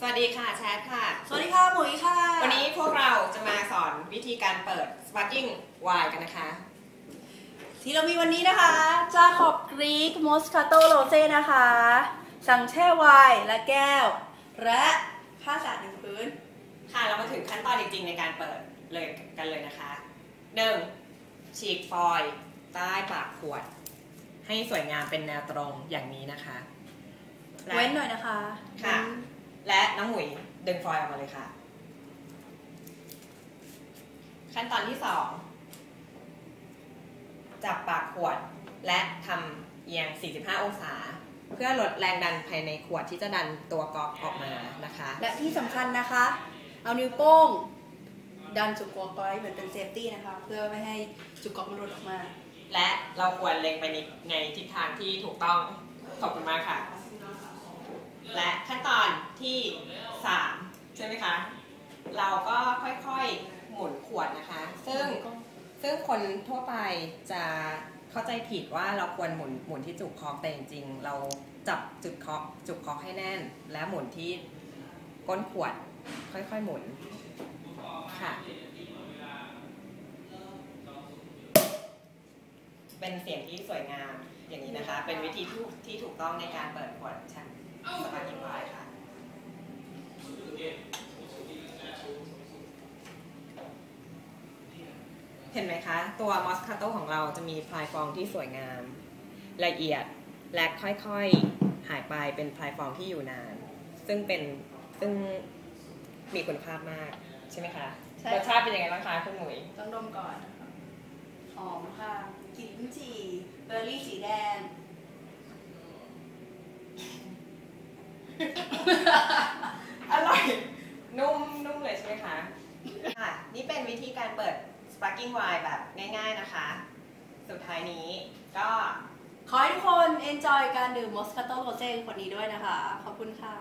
สวัสดีค่ะแชทค่ะ สวัสดีค่ะหมุยค่ะ วันนี้พวกเราจะมาสอนวิธีการเปิด sparkling wine กันนะคะ ที่เรามีวันนี้นะคะจาขอบกรีกมอสคาโตโรเซ่นะคะ สั่งแช่ไวน์และแก้ว และผ้าสะอาดหนึ่งพื้น ค่ะเรามาถึงขั้นตอนจริงๆในการเปิดเลยกันเลยนะคะ 1. ฉีกฟอยล์ใต้ปากขวด ให้สวยงามเป็นแนวตรงอย่างนี้นะคะและเว้นหน่อยนะคะค่ะและ น้องหมุยดึงฟอยล์ออกมาเลยค่ะ ขั้นตอนที่ 2 จับปากขวดและทำเอียง 45 องศา เพื่อลดแรงดันภายในขวดที่จะดันตัวกรอกออกมานะคะ และที่สำคัญนะคะ เอานิ้วโป้ง ดันจุกกอกไว้เหมือนเป็นเซฟตี้นะคะ เพื่อไม่ให้จุกกอกมันหลุดออกมา และเราควรเล็งไปในในทิศทางที่ถูกต้องขอบคุณมากค่ะ และขั้นตอน ที่ 3 ใช่ไหมคะ เราก็ค่อยๆ หมุนขวดนะคะ ซึ่งซึ่งคนทั่วไปจะเข้าใจผิดว่าเราควรหมุนหมุนที่จุกคอกแต่จริงๆ เราจับจุดคอกจุกคอกให้แน่น และหมุนที่ก้นขวดค่อยๆหมุนค่ะ เป็นเสียงที่สวยงามอย่างนี้นะคะ เป็นวิธีที่ที่ถูกต้องในการเปิดขวดชันสปาร์กิ้งไวน์ค่ะ เห็นไหมคะ ตัวมอสคาโตของเราจะมีพลายฟองที่สวยงาม ละเอียดและค่อยๆหายไปเป็นพลายฟองที่อยู่นาน ซึ่งเป็นซึ่งมีคุณภาพมากใช่ไหมคะใช่รสชาติเป็นยังไงบ้างคะคุณหมุยต้องดมก่อนนะคะหอมค่ะกลิ่นลิ้นจี่เบอร์รี่สีแดงอร่อยนุ่มนุ่มเลยใช่ไหมคะค่ะนี่เป็นวิธีการเปิด sparkling wine แบบง่าย ๆนะคะ สุดท้ายนี้ก็ ขอให้ทุกคน enjoy การดื่มมอสคาโตโรเซ่คนนี้ด้วยนะคะ ขอบคุณค่ะ